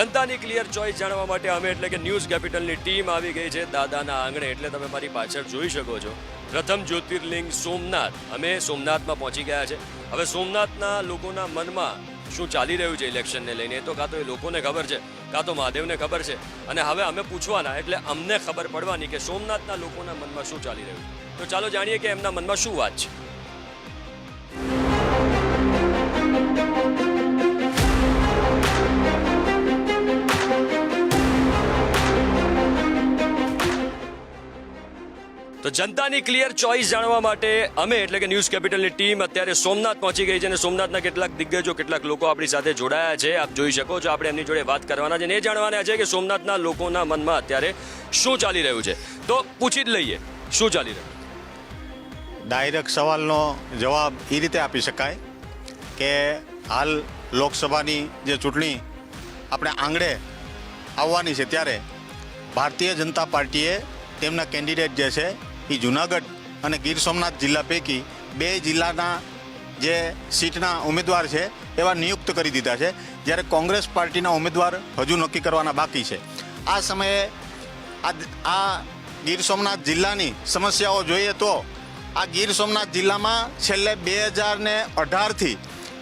જનતાની clear choice જાણવા માટે અમે એટલે કે ન્યૂઝ કેપિટલની ટીમ આવી ગઈ છે દાદાના આંગણે. એટલે તમે મારી પાછળ જોઈ શકો છો. પ્રથમ જ્યોતિર્લિંગ સોમનાથ. અમે સોમનાથમાં પહોંચી ગયા છે. હવે સોમનાથના લોકોના મનમાં શું ચાલી રહ્યું છે ઇલેક્શનને લઈને તો કાં તો એ લોકોને ખબર છે, કાં તો મહાદેવને ખબર છે. અને હવે અમે પૂછવાના, એટલે અમને ખબર પડવાની કે સોમનાથના લોકોના મનમાં શું ચાલી રહ્યું તો ચાલો જાણીએ કે એમના મનમાં શું વાત છે. તો જનતાની ક્લિયર ચોઇસ જાણવા માટે અમે એટલે કે ન્યૂઝ કેપિટલની ટીમ અત્યારે સોમનાથ પહોંચી ગઈ છે અને સોમનાથના કેટલાક દિગ્ગજો, કેટલાક લોકો આપણી સાથે જોડાયા છે. આપ જોઈ શકો છો, આપણે એમની જોડે વાત કરવાના છે એ જાણવાના છે કે સોમનાથના લોકોના મનમાં અત્યારે શું ચાલી રહ્યું છે. તો પૂછી જ લઈએ, શું ચાલી રહ્યું ડાયરેક્ટ સવાલનો જવાબ એ રીતે આપી શકાય કે હાલ લોકસભાની જે ચૂંટણી આપણે આંગળે આવવાની છે ત્યારે ભારતીય જનતા પાર્ટીએ તેમના કેન્ડિડેટ જે છે એ જુનાગઢ અને ગીર સોમનાથ જિલ્લા પૈકી બે જિલ્લાના જે સીટના ઉમેદવાર છે, એવા નિયુક્ત કરી દીધા છે. જ્યારે કોંગ્રેસ પાર્ટીના ઉમેદવાર હજુ નક્કી કરવાના બાકી છે. આ સમયે આ આ ગીર સોમનાથ જિલ્લાની સમસ્યાઓ જોઈએ તો આ ગીર સોમનાથ જિલ્લામાં છેલ્લે બે હજારને અઢારથી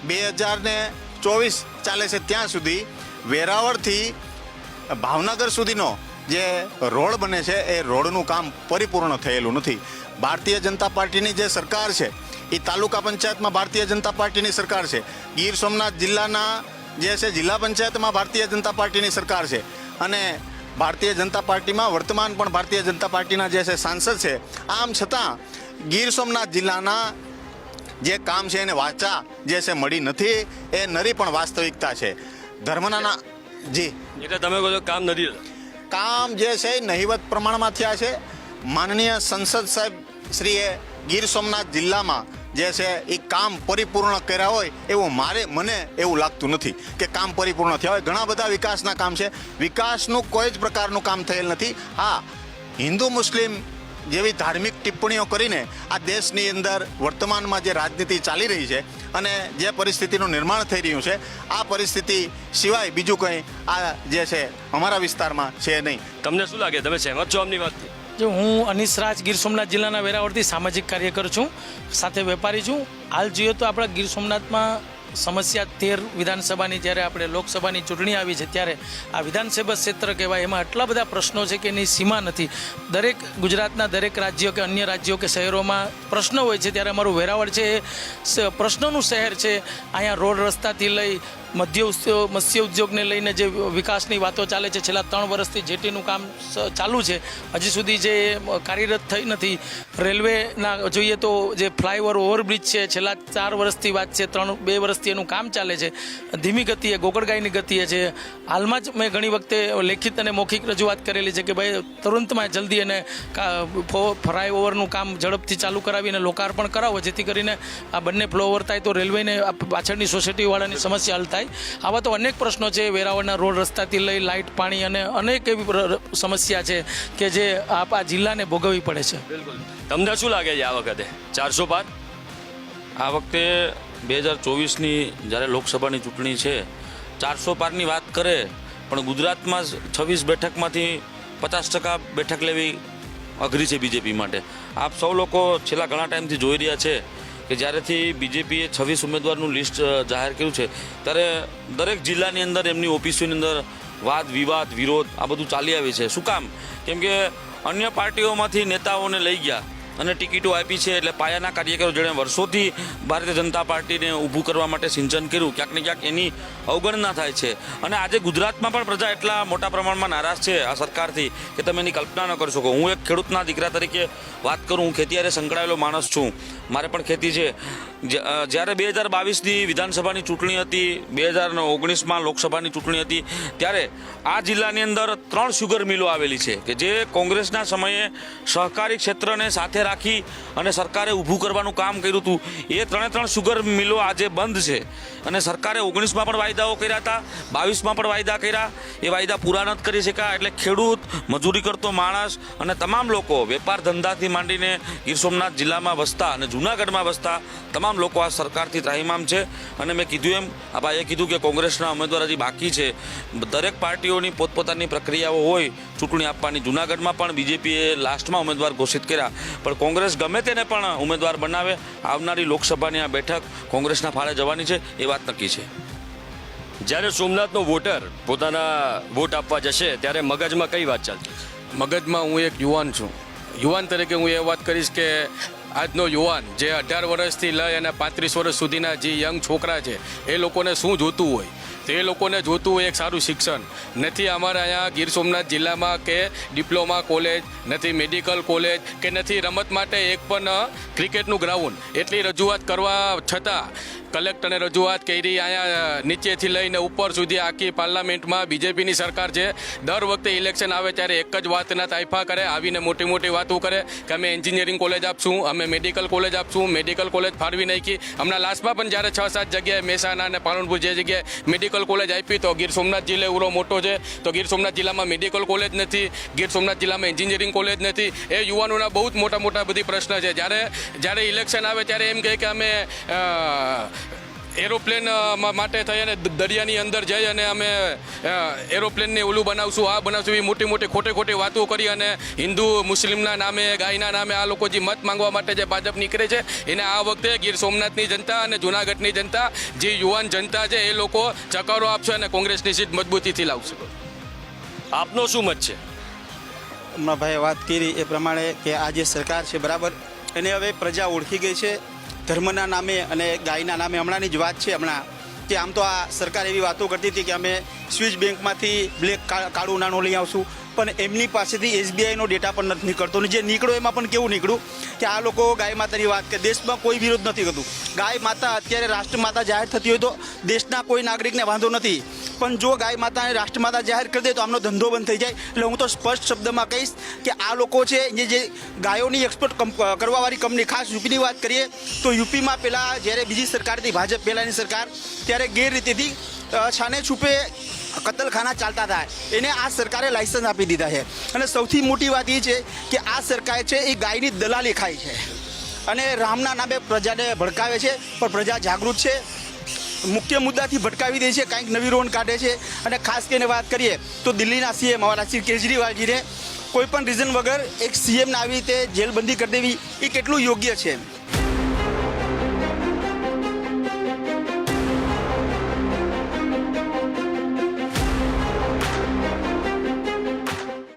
બે હજારને ચોવીસ ચાલે છે ત્યાં સુધી વેરાવળથી ભાવનગર સુધીનો જે રોડ બને છે, એ રોડનું કામ પરિપૂર્ણ થયેલું નથી. ભારતીય જનતા પાર્ટીની જે સરકાર છે, એ તાલુકા પંચાયતમાં ભારતીય જનતા પાર્ટીની સરકાર છે. ગીર સોમનાથ જિલ્લાના જે છે, જિલ્લા પંચાયતમાં ભારતીય જનતા પાર્ટીની સરકાર છે. અને ભારતીય જનતા પાર્ટીમાં વર્તમાન પણ ભારતીય જનતા પાર્ટીના જે છે, સાંસદ છે. આમ છતાં, ગીર સોમનાથ જિલ્લાના જે કામ છે, એને વાચા જે છે, મળી નથી, એ નરી પણ વાસ્તવિકતા છે. ધર્મના જી. એટલે તમે કહો કામ નથી. કામ જે છે નહિવત પ્રમાણમાં થયા છે. માનનીય સંસદ સાહેબ શ્રીએ ગીર સોમનાથ જિલ્લામાં જે છે એ કામ પરિપૂર્ણ કર્યા હોય એવું મારે, મને એવું લાગતું નથી કે કામ પરિપૂર્ણ થયા હોય. ઘણા બધા વિકાસના કામ છે. વિકાસનું કોઈ જ પ્રકારનું કામ થયેલ નથી. હા, હિન્દુ મુસ્લિમ જેવી ધાર્મિક ટિપ્પણીઓ કરીને આ દેશની અંદર વર્તમાનમાં જે રાજનીતિ ચાલી રહી છે અને જે પરિસ્થિતિનું નિર્માણ થઈ રહ્યું છે આ પરિસ્થિતિ સિવાય બીજું કંઈ આ જે છે અમારા વિસ્તારમાં છે નહીં. તમને શું લાગે? તમે સહેમત છો આમની વાતથી? જો હું અનિશ રાજ ગીર સોમનાથ જિલ્લાના વેરાવળથી સામાજિક કાર્યકર છું સાથે વેપારી છું. હાલ જોઈએ તો આપણા ગીર સોમનાથમાં સમસ્યા તેર વિધાનસભાની જ્યારે આપણે લોકસભાની ચૂંટણી આવી છે ત્યારે આ વિધાનસભા ક્ષેત્ર કહેવાય એમાં એટલા બધા પ્રશ્નો છે કે એની સીમા નથી. દરેક ગુજરાતના દરેક રાજ્યો કે અન્ય રાજ્યો કે શહેરોમાં પ્રશ્નો હોય છે ત્યારે અમારું વેરાવળ છે એ પ્રશ્નોનું શહેર છે. અહીંયા રોડ રસ્તાથી લઈ મધ્ય ઉદ્યોગ મત્સ્ય ઉદ્યોગને લઈને જે વિકાસની વાતો ચાલે છે, છેલ્લા ત્રણ વર્ષથી જેટીનું કામ ચાલુ છે. હજી સુધી જે કાર્યરત થઈ નથી. રેલવેના જોઈએ તો જે ફ્લાયઓવર ઓવરબ્રિજ છે, છેલ્લા ચાર વર્ષથી વાત છે, ત્રણ, બે વર્ષથી એનું કામ ચાલે છે. ધીમી ગતિએ ગોકળગાયની ગતિએ છે. હાલમાં જ મેં ઘણી વખતે લેખિત અને મૌખિક રજૂઆત કરેલી છે કે ભાઈ, તુરંતમાં જલ્દી એને ફ્લાયઓવરનું કામ ઝડપથી ચાલુ કરાવીને લોકાર્પણ કરાવો, જેથી કરીને આ બંને ફ્લોઓવર થાય તો રેલવેને પાછળની સોસાયટીવાળાની સમસ્યા હલ થાય. આવા તો અનેક પ્રશ્નો છે. વેરાવળના રોડ રસ્તાથી લઈ લાઇટ પાણી અને અનેક એવી પ્ર- સમસ્યા છે કે જે આપ આ જિલ્લાને ભોગવવી પડે છે. બિલકુલ. તમને શું લાગે છે આ વખતે? ચારસો પાર? આ વખતે બે હજાર ચોવીસની જ્યારે લોકસભાની ચૂંટણી છે ચારસો પારની વાત કરે પણ ગુજરાતમાં છવ્વીસ બેઠકમાંથી પચાસ ટકા બેઠક લેવી અઘરી છે બીજેપી માટે. આપ સૌ લોકો છેલ્લા ઘણા ટાઈમથી જોઈ રહ્યા છે કે જ્યારેથી બીજેપીએ છવ્વીસ ઉમેદવારનું લિસ્ટ જાહેર કર્યું છે, ત્યારે દરેક જિલ્લાની અંદર એમની ઓફિસોની અંદર વાદ, વિવાદ, વિરોધ, આ બધું ચાલી આવે છે. શું કામ? કેમ કે અન્ય પાર્ટીઓમાંથી નેતાઓને લઈ ગયા અને ટિકિટો આપી છે એટલે પાયાના કાર્યકરો જેણે વર્ષોથી ભારતીય જનતા પાર્ટીને ઊભું કરવા માટે સિંચન કર્યું, ક્યાંક ને ક્યાંક એની અવગણના થાય છે. અને આજે ગુજરાતમાં પણ પ્રજા એટલા મોટા પ્રમાણમાં નારાજ છે આ સરકારથી કે તમે એની કલ્પના ન કરી શકો. હું એક ખેડૂતના દીકરા તરીકે વાત કરું, હું ખેતીયારે સંકળાયેલો માણસ છું. મારે પણ ખેતી છે. જ્યારે બે હજાર બાવીસની વિધાનસભાની ચૂંટણી હતી, બે હજાર ઓગણીસમાં લોકસભાની ચૂંટણી હતી, ત્યારે આ જિલ્લાની અંદર ત્રણ શુગર મિલો આવેલી છે કે જે કોંગ્રેસના સમયે સહકારી ક્ષેત્રને સાથે રાખી અને સરકારે ઊભું કરવાનું કામ કર્યું હતું. એ ત્રણે ત્રણ શુગર મિલો આજે બંધ છે. અને સરકારે ઓગણીસમાં પણ વાયદાઓ કર્યા હતા, બાવીસમાં પણ વાયદા કર્યા. એ વાયદા પૂરા નથી કરી શક્યા, એટલે ખેડૂત, મજૂરી કરતો માણસ અને તમામ લોકો વેપાર ધંધાથી માંડીને ગીર સોમનાથ જિલ્લામાં વસતા અને જૂનાગઢમાં વસતા તમામ લોકો આ સરકારથી ત્રાહિમામ છે. અને મેં કીધું એમ આ ભાઈએ કીધું કે કોંગ્રેસના ઉમેદવાર હજી બાકી છે. દરેક પાર્ટીઓની પોતપોતાની પ્રક્રિયાઓ હોય ચૂંટણી આપવાની જૂનાગઢમાં પણ બીજેપીએ લાસ્ટમાં ઉમેદવાર ઘોષિત કર્યા. પણ કોંગ્રેસ ગમે તેને પણ ઉમેદવાર બનાવે. આવનારી લોકસભાની આ બેઠક કોંગ્રેસના ફાળે જવાની છે એ વાત નક્કી છે. જ્યારે સોમનાથનો વોટર પોતાના વોટ આપવા જશે ત્યારે મગજમાં કઈ વાત ચાલતી મગજમાં હું એક યુવાન છું. યુવાન તરીકે હું એ વાત કરીશ કે આજનો યુવાન જે અઢાર વર્ષથી લઈ અને પાંત્રીસ વર્ષ સુધીના જે યંગ છોકરા છે, એ લોકોને શું જોતું હોય? તો લોકોને જોતું હોય એક સારું શિક્ષણ. નથી અમારા અહીંયા ગીર સોમનાથ જિલ્લામાં કે ડિપ્લોમા કોલેજ, નથી મેડિકલ કોલેજ કે નથી રમત માટે એક પણ ક્રિકેટનું ગ્રાઉન્ડ. એટલી રજૂઆત કરવા છતાં કલેક્ટરને રજૂઆત કરી અહીંયા નીચેથી લઈને ઉપર સુધી આખી પાર્લામેન્ટમાં બીજેપીની સરકાર છે. દર વખતે ઇલેક્શન આવે ત્યારે એક જ વાતના તાઇફા કરે, આવીને મોટી મોટી વાતો કરે કે અમે એન્જિનિયરિંગ કોલેજ આપશું, અમે મેડિકલ કોલેજ આપશું, મેડિકલ કોલેજ ફાળવી નાખી. હમણાં લાસ્ટમાં પણ જ્યારે છ સાત જગ્યાએ મહેસાણા અને પાલનપુર જે જગ્યાએ મેડિકલ કોલેજ આપી, તો ગીર સોમનાથ જિલ્લો એવડો મોટો છે. તો ગીર સોમનાથ જિલ્લામાં મેડિકલ કોલેજ નથી, ગીર સોમનાથ જિલ્લામાં એન્જિનિયરિંગ કોલેજ નથી. એ યુવાનોના બહુ જ મોટા મોટા બધી પ્રશ્ન છે. જ્યારે જ્યારે ઇલેક્શન આવે ત્યારે એમ કહે કે અમે એરોપ્લેન માટે થઈ અને દરિયાની અંદર જઈ અને અમે એરોપ્લેનને ઓલું બનાવશું, આ બનાવશું એવી મોટી મોટી ખોટી ખોટી વાતો કરી અને હિન્દુ મુસ્લિમના નામે, ગાયના નામે આ લોકો જે મત માંગવા માટે જે ભાજપ નીકળે છે, એને આ વખતે ગીર સોમનાથની જનતા અને જૂનાગઢની જનતા, જે યુવાન જનતા છે, એ લોકો ચકારો આપશે અને કોંગ્રેસની સીટ મજબૂતીથી લાવશે. આપનો શું મત છે? હમણાં ભાઈએ વાત કરી એ પ્રમાણે કે આ જે સરકાર છે, બરાબર, એને હવે પ્રજા ઓળખી ગઈ છે ધર્મના નામે અને ગાયના નામે હમણાંની જ વાત છે હમણાં, કે આમ તો આ સરકાર એવી વાતો કરતી હતી કે અમે સ્વિસ બેંકમાંથી બ્લેક કાળું નાણું લઈ આવશું, પણ એમની પાસેથી એસબીઆઈનો ડેટા પણ નથી નીકળતો. અને જે નીકળ્યો એમાં પણ કેવું નીકળ્યું કે આ લોકો ગાય માતાની વાત કે દેશમાં કોઈ વિરોધ નથી કરતું. ગાય માતા અત્યારે રાષ્ટ્રમાતા જાહેર થતી હોય તો દેશના કોઈ નાગરિકને વાંધો નથી. પણ જો ગાય માતાને રાષ્ટ્રમાતા જાહેર કરી દે તો આમનો ધંધો બંધ થઈ જાય. એટલે હું તો સ્પષ્ટ શબ્દમાં કહીશ કે આ લોકો છે જે જે ગાયોની એક્સપોર્ટ કરવાવાળી કંપની ખાસ યુપીની વાત કરીએ, તો યુપીમાં પહેલાં જ્યારે બીજી સરકાર હતી ભાજપ પહેલાંની સરકાર, ત્યારે ગેરરીતિથી છાને છૂપે કતલખાના ચાલતા હતા. એને આ સરકારે લાયસન્સ આપી દીધા છે. અને સૌથી મોટી વાત એ છે કે આ સરકાર છે, એ ગાયની દલાલી ખાય છે. અને રામના નામે પ્રજાને ભડકાવે છે, પણ પ્રજા જાગૃત છે. મુખ્ય મુદ્દાથી ભટકાવી દે છે, કાંઈક નવી રોન કાઢે છે. અને ખાસ કરીને વાત કરીએ તો દિલ્હીના સીએમ અમારા શ્રી કેજરીવાલજીને કોઈપણ રીઝન વગર એક સીએમને આવી રીતે જેલબંધી કરી દેવી એ કેટલું યોગ્ય છે?